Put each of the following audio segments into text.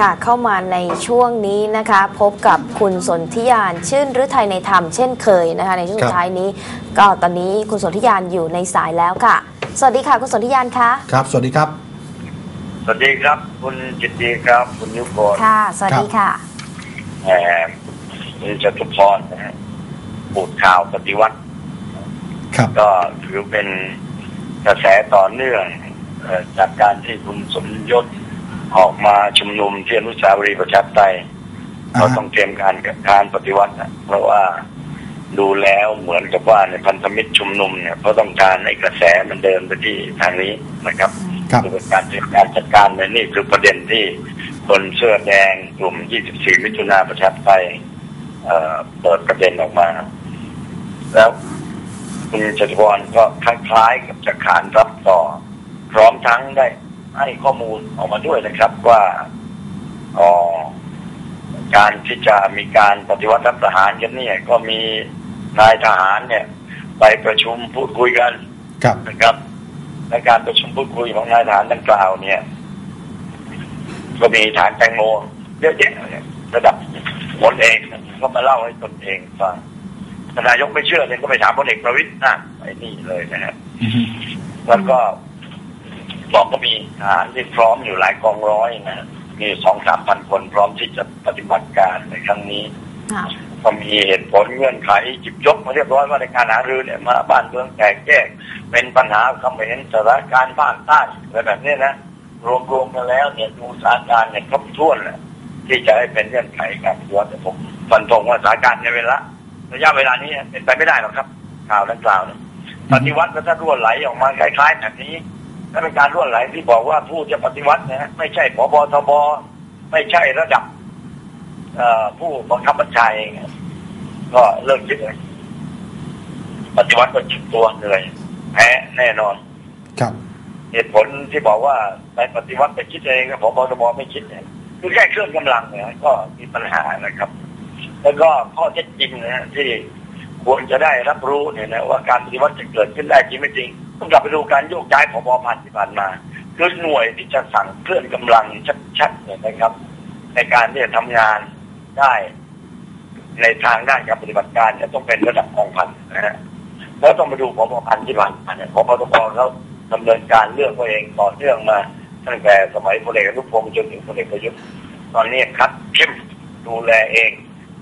ค่ะเข้ามาในช่วงนี้นะคะ พบกับคุณสนธิยานชื่นฤทัยในธรรมเช่นเคยนะคะ ในช่วงครับสุดท้ายนี้ ก็ตอนนี้คุณสนธิยานอยู่ในสายแล้วค่ะ สวัสดีค่ะ คุณสนธิยานคะครับ สวัสดีครับ สวัสดีครับ คุณจิตดีครับ คุณยุพรค่ะ สวัสดีค่ะแหมคุณจตุพรนะฮะปูดข่าวปฏิวัติ ครับก็ถือเป็นกระแสต่อเนื่องเอ่อจากการที่คุณสมยศ ออกมาชุมนุมที่อนุสาวรีย์ประชาธิปไตยอ่าเราต้องเตรียมการกับการปฏิวัตินะเพราะว่าดูแล้วเหมือนกับว่าในพันธมิตรชุมนุมเนี่ยเขาต้องการให้กระแสมันเดินไปที่ทางนี้นะครับครับคือเป็นการเตรียมการจัดการในนี่คือประเด็นที่คนเสื้อแดงกลุ่ม 24 มิถุนาประชาธิปไตยเอ่อเปิดประเด็นออกมา แล้วคุณจตุพรก็คล้ายๆกับจะขานรับต่อ พร้อมทั้งได้ ให้ข้อมูลออกมาด้วยนะครับว่าอ๋อการที่จะมีการปฏิวัติรัฐประหารกันเนี่ย ก็มีนายทหารเนี่ย ไปประชุมพูดคุยกันครับนะครับในการประชุมพูดคุยของนายทหารดังกล่าวเนี่ย ก็มีฐานแตงโมเยอะแยะเลยระดับพลเอกก็มาเล่าให้ตนเองฟังทนายกไม่เชื่อเนี่ยก็ไปถามพลเอกประวิตยนะไอ้นี่เลยนะฮะอือฮึแล้วก็ บอกก็มีทหารที่พร้อมอยู่หลายกองร้อยนะฮะมีสองสามพันคนพร้อมที่จะปฏิบัติการในครั้งนี้ค่ะก็มีเหตุผลเงื่อนไขหยิบยกมาเรียบร้อยว่าในการหารือเนี่ยมาบ้านเมืองแตกแยกเป็นปัญหาคำเห็นสถานการณ์ภาคใต้อะไรแบบนี้นะรวมๆกันแล้วเนี่ยดูสถานการณ์เนี่ยครบถ้วนแหละที่จะให้เป็นเงื่อนไขการปฏิวัติแต่ผมฟันธงว่าสถานการณ์ในเวลาระยะเวลานี้เป็นไปไม่ได้หรอกครับข่าวดังกล่าวเนี่ยปฏิวัติแล้วถ้ารั่วไหลออกมาคล้ายๆแบบนี้ ถ้าเป็นการรั่วไหลที่บอกว่าผู้จะปฏิวัตินะฮะไม่ใช่ผบทบไม่ใช่ระดับเอ่อผู้บังคับบัญชาเองอะก็เลิกคิดเลยปฏิวัติก็จุดตัวเหนื่อยแพ้แน่นอน ครับ เหตุผลที่บอกว่าไปปฏิวัติไปคิดเองกับพบตบไม่คิดเนี่ยคือแค่เครื่องกำลังเนี่ยก็มีปัญหานะครับ แล้วก็ข้อเท็จจริงนะฮะที่ควรจะได้รับรู้เนี่ยนะว่าการปฏิวัติจะเกิดขึ้นได้จริงไม่จริง ต้องกลับไปดูการโยกย้ายพบพันที่ผ่านมาคือหน่วยที่จะสั่งเคลื่อนกำลังชัดๆเนี่ยนะครับ ในการที่จะทำงานได้ในทางด้านการปฏิบัติการเนี่ยต้องเป็นระดับกองพันนะฮะแล้วต้องมาดูพบพันที่ผ่านมาเนี่ยพบตบเขาดำเนินการเลือกตัวเองต่อเนื่องมาตั้งแต่สมัยพลเอกอนุพงศ์จนถึงพลเอกประยุทธ์ตอนนี้คัดเข้มดูแลเอง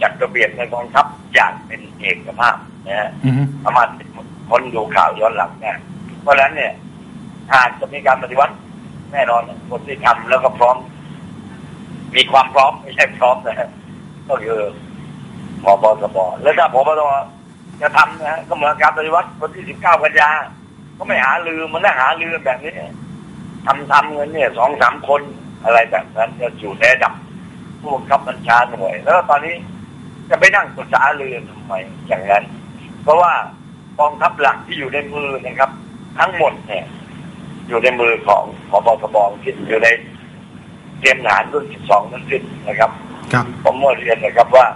จัดระเบียบในกองทัพอย่างเป็นเอกภาพนะฮะอือฮึสามารถคนดูข่าวย้อนหลังได้ เพราะฉะนั้นเนี่ยหากจะมีการปฏิวัติแน่นอนคนที่ทำแล้วก็พร้อม มีความพร้อมไม่ใช่พร้อมนะก็คือพบตบแล้วถ้าพบตบจะทำนะฮะก็เหมือนการปฏิวัติวันที่19กันยาก็ไม่หาลือมันน่าหาลือแบบนี้ทำทำเงินเนี่ยสองสามคนอะไรแบบนั้นจะอยู่ในระดับผู้บังคับบัญชาหน่วย แล้วตอนนี้จะไปนั่งปรึกษาเรือทำไมอย่างนั้น เพราะว่ากองทัพหลักที่อยู่ในมือนะครับ ทั้งหมดเนี่ย อยู่ในมือของพบทบที่อยู่ในเตรียมทหารรุ่น12นั่นสิ้นนะครับ ครับ ผมเมื่อเรียนนะครับว่า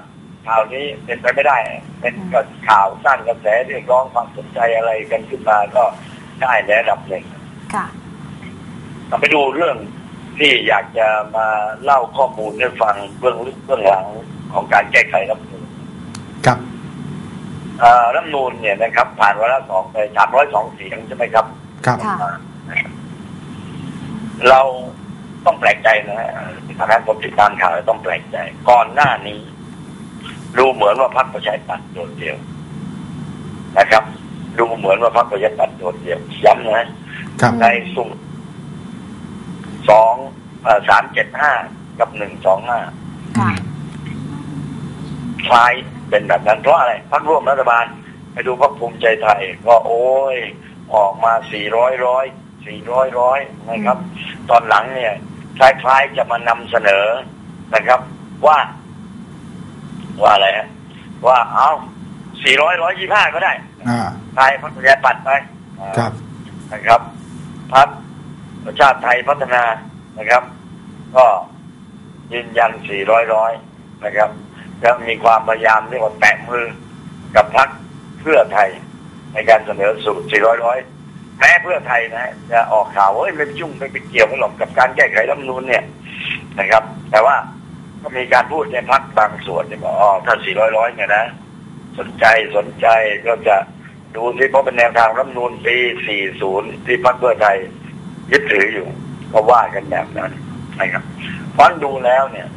ข่าวนี้เป็นไปไม่ได้ เป็นกับข่าวสร้างกระแสเรียกร้องความสนใจอะไรกันขึ้นมาก็ได้ในระดับหนึ่งค่ะเราไปดูเรื่องที่อยากจะมาเล่าข้อมูลให้ฟังเบื้องลึกเบื้องหลังของการแก้ไขรัฐธรรมนูญ ครับ เอ่อ รัฐธรรมนูญเนี่ยนะครับ ผ่านวาระสองไปสามร้อยสองเสียงใช่ไหมครับ ครับ ค่ะ เราต้องแปลกใจนะฮะในฐานะคนติดตามข่าวเราต้องแปลกใจ ก่อนหน้านี้ ดูเหมือนว่าพรรคประชาธิปัตย์โดดเดี่ยวนะครับ ดูเหมือนว่าพรรคประชาธิปัตย์โดดเดี่ยวย้ำนะครับ ในสุ่มสองสามเจ็ดห้ากับหนึ่งสองห้าค่ะ คล้าย เป็นแบบนั้นเพราะอะไรพรรคร่วมรัฐบาลไปดูพรรคภูมิใจไทย ก็โอ้ยออกมาสี่ร้อยร้อยสี่ร้อยร้อยนะครับ ตอนหลังเนี่ยคล้ายๆจะมานำเสนอนะครับ ว่า ว่าอะไรฮะว่าเอาสี่ร้อยร้อยยี่ห้าก็ได้อ่าไทยพัฒนาปัดไปครับนะครับพรรคประชาติไทยพัฒนานะครับ ก็ยืนยันสี่ร้อยร้อยนะครับ แล้วมีความพยายามเรียกว่าแตะมือกับพรรคเพื่อไทยในการเสนอสูตรสี่ร้อยร้อยแม้เพื่อไทยนะ จะออกข่าวว่าเอ้ยไม่ไปยุ่งไม่ไปเกี่ยวกันหรอกกับการแก้ไขรัฐมนูญเนี่ยนะครับ แต่ว่าก็มีการพูดในพักบางส่วนเนี่ยบอกอ๋อถ้าสี่ร้อยร้อยเนี่ยนะ สนใจสนใจก็จะดูที่เพราะเป็นแนวทางรัฐมนูลปี 40 ที่พรรคเพื่อไทยยึดถืออยู่ ก็ว่ากันแบบนั้นนะครับฟังดูแล้วเนี่ย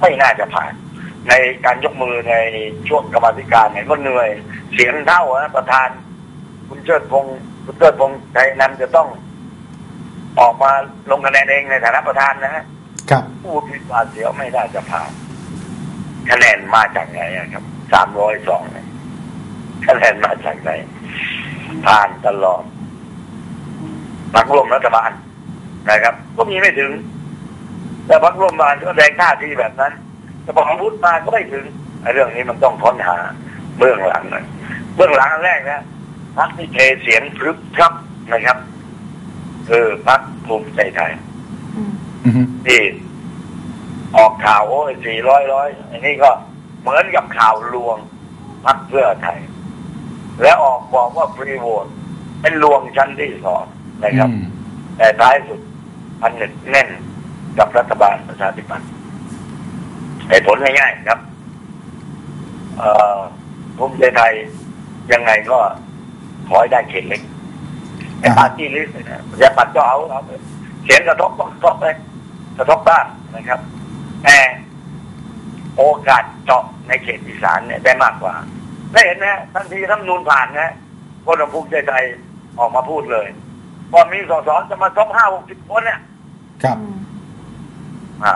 ไม่น่าจะผ่าน ในการยกมือในช่วงกรรมาธิการเนี่ยก็เหนื่อย เสียงเท่านะประธาน คุณเชิดพงศ์คุณเชิดพงศ์ไทยนั้นจะต้อง ออกมาลงคะแนนเองในฐานะประธานนะฮะครับผู้พิพากษาเสียวไม่น่าจะผ่านคะแนนมาจากไหนอะครับสามร้อยสองคะแนนมาจากไหนผ่านตลอดพรรคร่วมรัฐบาลนะครับ ก็มีไม่ถึง แต่พรรคร่วมรัฐบาลก็แสดงท่าทีแบบนั้น แต่พออาวุธมาก็ไม่ถึงไอ้เรื่องนี้มันต้องค้นหาเบื้องหลังหน่อยเบื้องหลังอันแรกนะพรรคที่เทเสียงพรึบครับนะครับ คือพรรคภูมิใจไทยอืมอือฮึที่ออกข่าวโอ้ยสี่ร้อยร้อยอันนี้ก็เหมือนกับข่าวลวงพักเพื่อไทย และออกบอกว่าฟรีโหวตเป็นลวงชั้นที่สองนะครับอืมแต่ท้ายสุดพันหนึ่งแน่นกับรัฐบาลประชาธิปัตย์ เหตุผลง่ายๆครับเอ่อภูมิใจไทยยังไงก็ขอให้ได้เขตเล็กไอ้อ่าปาร์ตี้ลิสต์เนี่ยนะประชาธิปัตย์ก็เอาเอาเถอะเสียงกระทบก็กระทบไปกระทบบ้างนะครับ แต่โอกาสเจาะในเขตอีสานเนี่ยได้มากกว่าได้เห็นนะทันทีรัฐธรรมนูนผ่านนะคนของภูมิใจไทยออกมาพูดเลยว่ามีสสจะมาซบห้าหกสิบคนเนี่ยครับอืมอ่า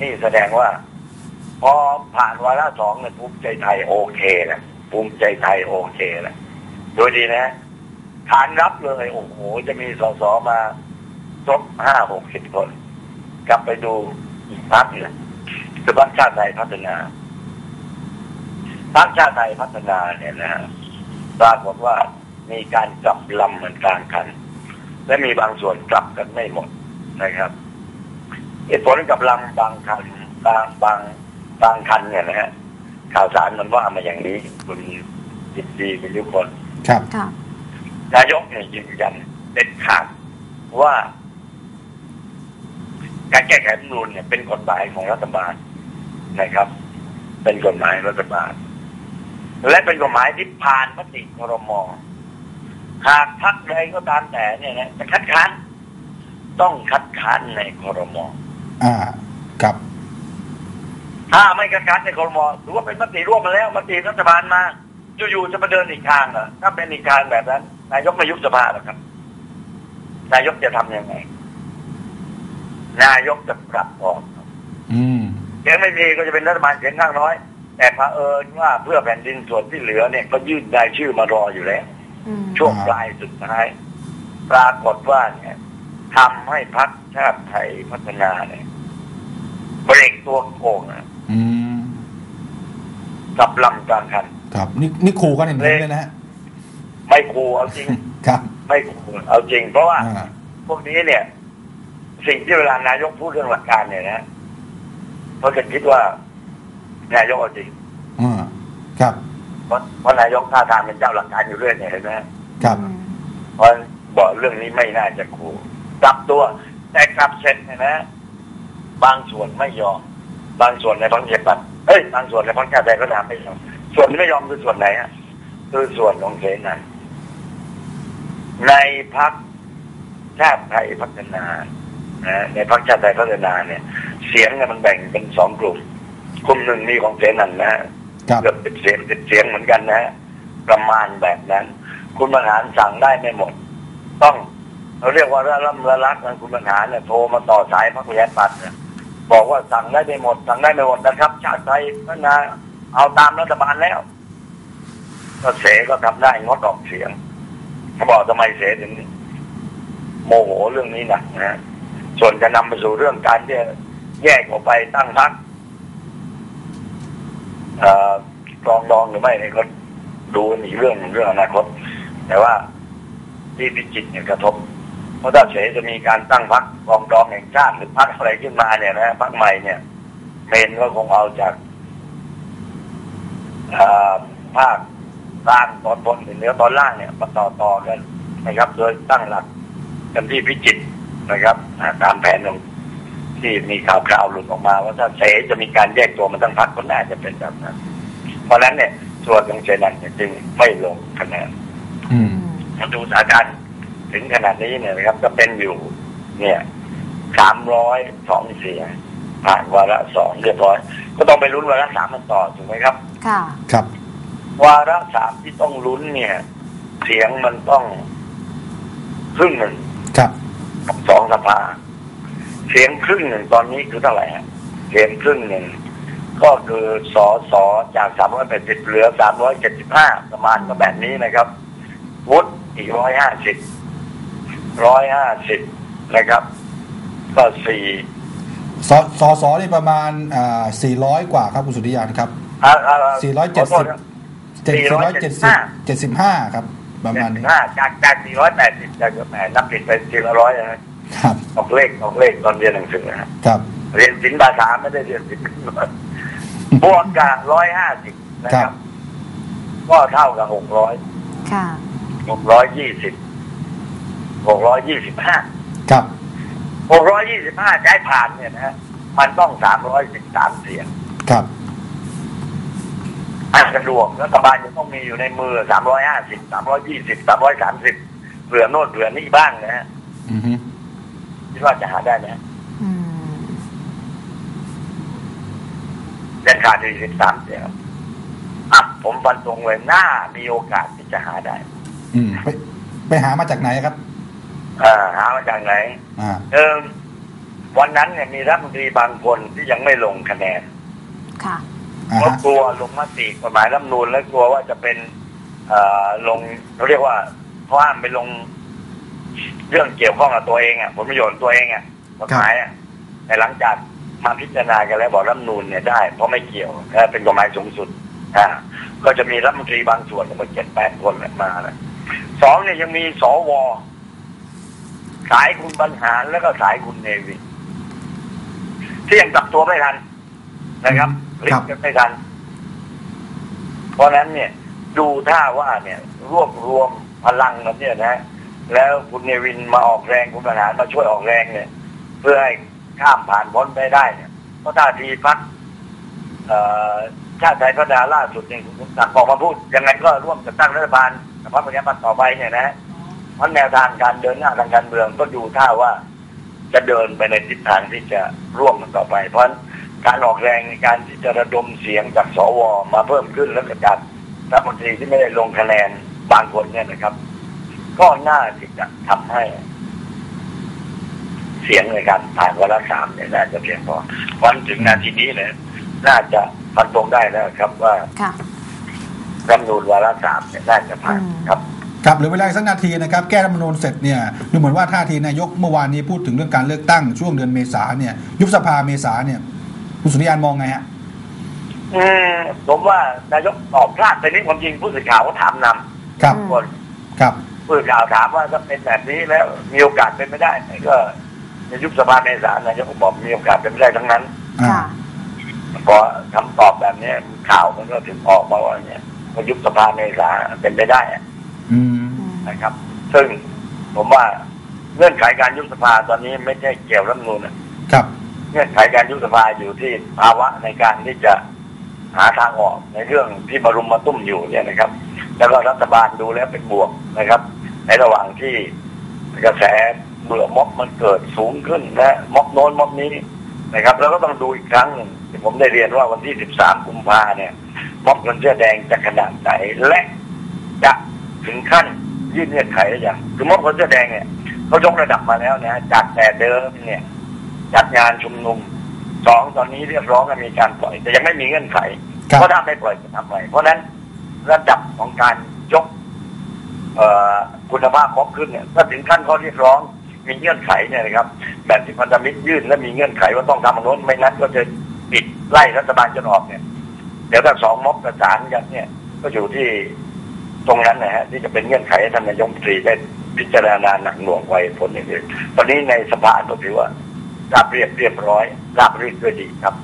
นี่แสดงว่า พอผ่านวาระสองเนี่ยภูมิใจไทยโอเคแหละภูมิใจไทยโอเคแหละดูดีนะฐานรับเลยโอ้โหจะมีสสมาซบห้าหกสิบคน กลับไปดูอีกพักหนึ่งคือพรรคชาติไทยพัฒนาพรรคชาติไทยพัฒนาเนี่ยนะปรากฏว่ามีการกลับลำเหมือนกลางคัน และมีบางส่วนกลับกันไม่หมดนะครับ เหตุผลกับลำบางคันบางบางบางคันเนี่ยนะฮะข่าวสารมันว่ามาอย่างนี้คุณจิตดีคุณยุคนครับค่ะนายกเนี่ยยืนยันเด็ดขาดว่า การแก้ไขรัฐธรรมนูญเนี่ยเป็นกฎหมายของรัฐบาลนะครับ เป็นกฎหมายรัฐบาล และเป็นกฎหมายที่ผ่านมติครมหากพักใดก็ตามแต่เนี่ยนะจะคัดค้านต้องคัดค้านในครมอ่าครับ ถ้าไม่คัดค้านในครมถือว่าเป็นมติร่วมมาแล้วมติรัฐบาลมา อยู่ๆจะมาเดินอีกทางเหรอถ้าเป็นอีกทางแบบนั้น นายกไม่ยุบสภาหรอกครับ นายกจะทำยังไง นายกจะปรับออกอืมเสียงไม่มีก็จะเป็นรัฐบาลเสียงข้างน้อย แต่เผอิญว่าเพื่อแผ่นดินส่วนที่เหลือเนี่ยก็ยื่นรายชื่อมารออยู่แล้วอืมช่วงอ่าปลายสุดท้าย ปรากฏว่าเนี่ยทำให้พรรคชาติไทยพัฒนาเนี่ย เบรกตัวโกงนะอืมกับลำกลางคัน ครับ นี่นี่ครูกันเห็นเลยนะฮะไม่คูลเอาจริง ครับ ไม่คูลเอาจริง เพราะว่าอ่า พวกนี้เนี่ย สิ่งที่เวลานายกพูดเรื่องหลักการเนี่ยนะเขาจะคิดว่านายกเอาจริงอ่าครับ เพราะเพราะนายกท่าทางเป็นเจ้าหลักการอยู่เรื่อยเนี่ยเห็นไหมครับอืมเพราะบอกเรื่องนี้ไม่น่าจะคูลกลับตัว แต่กลับเสร็จเนี่ยนะ บางส่วนไม่ยอม บางส่วนในพังเจ็บบัตรเอ้ยบางส่วนในพังชาติไทยก็ทำไม่ยอมส่วนที่ไม่ยอมคือส่วนไหนฮะคือส่วนของเสนาในพักชาติไทยพัฒนานะในพักชาติไทยพัฒนาเนี่ย เสียงเนี่ยมันแบ่งเป็นสองกลุ่ม กลุ่มหนึ่งมีของเสนันนะฮะครับเกือบติดเสียงติดเสียงเหมือนกันนะฮะประมาณแบบนั้น คุณบรรหารสั่งได้ไม่หมด ต้องเราเรียกว่าระล่ำระลักนะคุณบรรหารเนี่ยโทรมาต่อสายพักประชาธิปัตย์เนี่ย บอกว่าสั่งได้ไม่หมด สั่งได้ไม่หมดนะครับ ชาติไทยพัฒนาเอาตามรัฐบาลแล้ว ก็เสก็ทำได้งดออกเสียงเขาบอกทำไมเสถึงโมโหเรื่องนี้หนักนะฮะส่วนจะนำไปสู่เรื่องการที่แยกออกไปตั้งพรรคเอ่อกรองดองหรือไม่เนี่ยก็ดูอีกเรื่องหนึ่งเรื่องอนาคต แต่ว่าที่พิจิตรเนี่ยกระทบ ราะถ้าเฉยจะมีการตั้งพักกองดองแห่งชาติหรือพักอะไรขึ้นมาเนี่ยนะพักใหม่เนี่ยเมนก็คงเอาจากเอ่อภาคกลางตอนบนหรือเหนือตอนล่างเนี่ยมาต่อต่อกันนะครับ โดยตั้งหลักกันที่พิจิตรนะครับอ่าตามแผนของที่มีข่าวคราวหลุดออกมา ว่าถ้าเสจะมีการแยกตัวมันตั้งพักก็น่าจะเป็นแบบนั้นเพราะฉะนั้นเนี่ยส่วนของเจนันเนี่ยจึงไม่ลงคะแนนอืมถ้าดูสถานการณ์ ถึงขนาดนี้เนี่ยนะครับ ก็เป็นอยู่ เนี่ยสามร้อยสองเสียงผ่านวาระสองเรียบร้อย ก็ต้องไปลุ้นวาระสามมันต่อถูกไหมครับ ค่ะ ครับ วาระสามที่ต้องลุ้นเนี่ย เสียงมันต้องครึ่งหนึ่งครับกับสองสภา เสียงครึ่งหนึ่งตอนนี้คือเท่าไหร่ฮะเสียงครึ่งหนึ่งก็คือสอสอจากสามร้อยแปดสิบเหลือสามร้อยเจ็ดสิบห้าประมาณก็แบบนี้นะครับวุฒิอีกร้อยห้าสิบ ร้อยห้าสิบนะครับ ก็สี่สสสนี่ประมาณอ่า400กว่าครับคุณสุริยานครับอ่าอ่า470ขอโทษนะ770 75ครับ ประมาณนี้ห้าจากจากสี่ร้อยแปดสิบจากแหมนับผิดไปสี่ร้อยนะครับออกเลขออกเลขตอนเรียนหนังสือนะฮะครับ เรียนศิลป์ภาษาไม่ได้เรียนศิลป์บวกกับร้อยห้าสิบนะคครัรับบก็เท่ากับหกร้อยค่ะหกร้อยยี่สิบ หกร้อยยี่สิบห้าครับหกร้อยยี่สิบห้าใช้ผ่านเนี่ยนะฮะมันต้องสามร้อยสิบสามเสียงครับอะสะดวกรัฐบาลจะต้องมีอยู่ในมือสามร้อยห้าสิบสามร้อยยี่สิบสามร้อยสามสิบเผื่อโน่นเผื่อนี่บ้างนะฮะอือฮึคิดว่าจะหาได้ไหมอืมแต่ขาดอีกสิบสามเสียงอะผมฟันตรงเลยหน้ามีโอกาสที่จะหาได้ อืมไปไปหามาจากไหนครับอ่า หามาจากไหนอ่าเออวันนั้นเนี่ยมีรัฐมนตรีบางคนที่ยังไม่ลงคะแนนค่ะอ่าเพราะฮะกลัวลงมติกฎหมายรัฐธรรมนูญและกลัวว่าจะเป็นเอ่อลงเขาเรียกว่าเพราะห้ามไปลง เรื่องเกี่ยวข้องกับตัวเองอะผลประโยชน์ตัวเองอะกฎหมายอะแต่หลังจากมาพิจารณากันแล้วบอกรัฐธรรมนูญเนี่ยได้เพราะไม่เกี่ยวและเป็นกฎหมายสูงสุดอ่าก็จะมีรัฐมนตรีบางส่วนประมาณเจ็ดแปดคนมาแล้วสองเนี่ยยังมีสว สายคุณบรรหารแล้วก็สายคุณเนวินที่ยังจับตัวไม่ทันนะครับลิฟกันไม่ทัน เพราะฉะนั้นเนี่ย ดูท่าว่าเนี่ย รวบรวมพลังกันเนี่ยนะแล้วคุณเนวินมาออกแรงคุณบรรหารมาช่วยออกแรงเนี่ย เพื่อให้ข้ามผ่านพ้นไปได้เนี่ยเพราะท่าทีพักเอ่อชาติไทยพัฒนาล่าสุดเนี่ยคุณตักออกมาพูดยังไงก็ร่วมจัดตั้งรัฐบาลกับพรรคประชาธิปัตย์ต่อไปเนี่ยนะ เพราะแนวทางการเดินหน้าทางการเมืองก็ดูท่าว่าจะเดินไปในทิศทางที่จะร่วมกันต่อไป เพราะฉะนั้นการออกแรงในการที่จะระดมเสียงจากสวมาเพิ่มขึ้นแล้วก็จากรัฐมนตรีที่ไม่ได้ลงคะแนนบางคนเนี่ยนะครับ ก็น่าที่จะทำให้ เสียงในการผ่านวาระสามเนี่ยน่าจะเพียงพอวันถึงนาทีนี้เนี่ยน่าจะฟันตรงได้แล้วครับว่าค่ะรัฐธรรมนูญวาระสามเนี่ยน่าจะผ่านอืมครับ ครับเหรือเวลาอีกสักนาทีนะครับแก้รัฐธรรมนูญเสร็จเนี่ยดูเหมือนว่าท่าทีนายกเมื่อวานนี้พูดถึงเรื่องการเลือกตั้งช่วงเดือนเมษาเนี่ยยุบสภาเมษาเนี่ยคุณสุริยานมองไงฮะอืมผมว่านายกตอบพลาดไปนิดความจริงผู้สื่อข่าวก็ถามนครับอืมำคนครับผู้สื่อข่าวถามว่าถ้าเป็นแบบนี้แล้วมีโอกาสเป็นไม่ได้ไหมก็ในยุบสภาเมษานายกก็บอกมีโอกาสเป็นไม่ได้ทั้งนั้นอ่าค่ะพอคำตอบแบบนี้ข่าวมันก็ถึงออกมาว่าเนี่ยว่ายุบสภาเมษาเป็นไปได้อะอืมอืม นะครับ ซึ่งผมว่าเงื่อนไขการยุบสภาตอนนี้ไม่ใช่เกี่ยวรัฐธรรมนูญนะครับ เงื่อนไขการยุบสภาอยู่ที่ภาวะในการที่จะหาทางออกในเรื่องที่มารุมมาตุ้มอยู่เนี่ยนะครับ แล้วก็รัฐบาลดูแล้วเป็นบวกนะครับ ในระหว่างที่กระแสเบื่อม็อบมันเกิดสูงขึ้นนะม็อบโน้นม็อบนี้นะครับ แล้วก็ต้องดูอีกครั้งหนึ่งที่ผมได้เรียนว่าวันที่ 13 กุมภาเนี่ยม็อบคนเสื้อแดงจะขนาดไหนและจะถึงขั้น ยื่นเงื่อนไขหรือยังคือม็อบคนเสื้อแดงเนี่ยเขายกระดับมาแล้วนะจากแต่เดิมเนี่ยจัดงานชุมนุมสองตอนนี้เรียกร้องให้มีการปล่อย แต่ยังไม่มีเงื่อนไขครับเพราะถ้าไม่ปล่อยจะทำไงเพราะฉะนั้นระดับของการยกเอ่อคุณภาพม็อบขึ้นเนี่ยถ้าถึงขั้นข้อเรียกร้องมีเงื่อนไขเนี่ยนะครับแบบที่พันธมิตรยื่นและมีเงื่อนไขว่าต้องทำอันโน้นไม่นั้นก็จะปิดไล่รัฐบาลจนออกเนี่ย เดี๋ยวถ้าสองม็อบประสานกันเนี่ย ก็อยู่ที่ ตรงนั้นนะฮะที่จะเป็นเงื่อนไขให้ท่านนายกรัฐมตรีได้พิจารณาหนักหน่วงไว้ผลอื่นๆตอนนี้ในสภาก็ถือว่าราบเรียบเรียบร้อยราบรื่นด้วยดีครับ